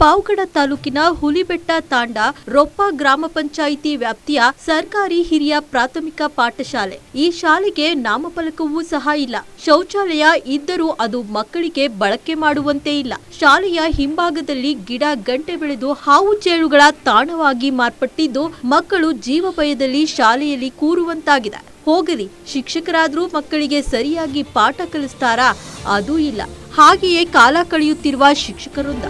ಪಾವಗಡ ತಾಲೂಕಿನ ಹುಲಿಬೆಟ್ಟ ತಾಂಡ ರೊಪ್ಪ ಗ್ರಾಮ ಪಂಚಾಯಿತಿ ವ್ಯಾಪ್ತಿಯ ಸರ್ಕಾರಿ ಹಿರಿಯ ಪ್ರಾಥಮಿಕ ಪಾಠಶಾಲೆ. ಈ ಶಾಲೆಗೆ ನಾಮಫಲಕವೂ ಸಹ ಇಲ್ಲ. ಶೌಚಾಲಯ ಇದ್ದರೂ ಅದು ಮಕ್ಕಳಿಗೆ ಬಳಕೆ ಮಾಡುವಂತೆ ಇಲ್ಲ. ಶಾಲೆಯ ಹಿಂಭಾಗದಲ್ಲಿ ಗಿಡ ಗಂಟೆ ಬೆಳೆದು ಹಾವು ಚೇಳುಗಳ ತಾಣವಾಗಿ ಮಾರ್ಪಟ್ಟಿದ್ದು ಮಕ್ಕಳು ಜೀವ ಭಯದಲ್ಲಿ ಶಾಲೆಯಲ್ಲಿ ಕೂರುವಂತಾಗಿದೆ. ಹೋಗಲಿ, ಶಿಕ್ಷಕರಾದರೂ ಮಕ್ಕಳಿಗೆ ಸರಿಯಾಗಿ ಪಾಠ ಕಲಿಸ್ತಾರಾ? ಅದೂ ಇಲ್ಲ. ಹಾಗೆಯೇ ಕಾಲ ಕಳೆಯುತ್ತಿರುವ ಶಿಕ್ಷಕರೊಂದ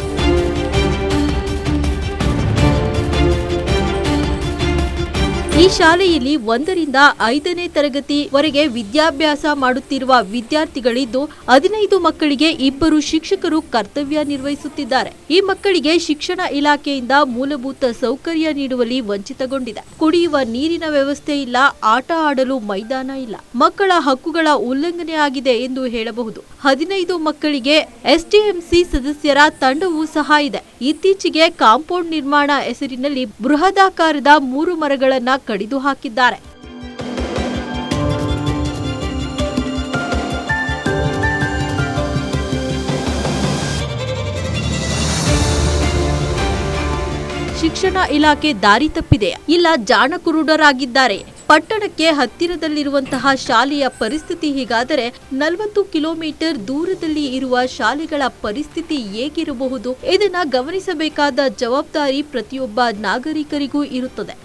ಈ ಶಾಲೆಯಲ್ಲಿ ಒಂದರಿಂದ ಐದನೇ ತರಗತಿವರೆಗೆ ವಿದ್ಯಾಭ್ಯಾಸ ಮಾಡುತ್ತಿರುವ ವಿದ್ಯಾರ್ಥಿಗಳಿದ್ದು, ಹದಿನೈದು ಮಕ್ಕಳಿಗೆ ಇಬ್ಬರು ಶಿಕ್ಷಕರು ಕರ್ತವ್ಯ ನಿರ್ವಹಿಸುತ್ತಿದ್ದಾರೆ. ಈ ಮಕ್ಕಳಿಗೆ ಶಿಕ್ಷಣ ಇಲಾಖೆಯಿಂದ ಮೂಲಭೂತ ಸೌಕರ್ಯ ನೀಡುವಲ್ಲಿ ವಂಚಿತಗೊಂಡಿದೆ. ಕುಡಿಯುವ ನೀರಿನ ವ್ಯವಸ್ಥೆ ಇಲ್ಲ, ಆಟ ಆಡಲು ಮೈದಾನ ಇಲ್ಲ. ಮಕ್ಕಳ ಹಕ್ಕುಗಳ ಉಲ್ಲಂಘನೆ ಆಗಿದೆ ಎಂದು ಹೇಳಬಹುದು. ಹದಿನೈದು ಮಕ್ಕಳಿಗೆ ಎಸ್ಟಿಎಂಸಿ ಸದಸ್ಯರ ತಂಡವೂ ಸಹ ಇದೆ. ಇತ್ತೀಚೆಗೆ ಕಾಂಪೌಂಡ್ ನಿರ್ಮಾಣ ಹೆಸರಿನಲ್ಲಿ ಬೃಹದಾಕಾರದ ಮೂರು ಮರಗಳನ್ನ ಕಡಿದು ಹಾಕಿದ್ದಾರೆ ಶಿಕ್ಷಣ ಇಲಾಖೆ ದಾರಿ ತಪ್ಪಿದೆ. ಇಲ್ಲ ಜಾಣಕುರುಡರಾಗಿದ್ದಾರೆ. ಪಟ್ಟಣಕ್ಕೆ ಹತ್ತಿರದಲ್ಲಿರುವಂತಹ ಶಾಲೆಯ ಪರಿಸ್ಥಿತಿ ಹೀಗಾದರೆ ನಲವತ್ತು ಕಿಲೋಮೀಟರ್ ದೂರದಲ್ಲಿ ಇರುವ ಶಾಲೆಗಳ ಪರಿಸ್ಥಿತಿ ಹೇಗಿರಬಹುದು? ಇದನ್ನ ಗಮನಿಸಬೇಕಾದ ಜವಾಬ್ದಾರಿ ಪ್ರತಿಯೊಬ್ಬ ನಾಗರಿಕರಿಗೂ ಇರುತ್ತದೆ.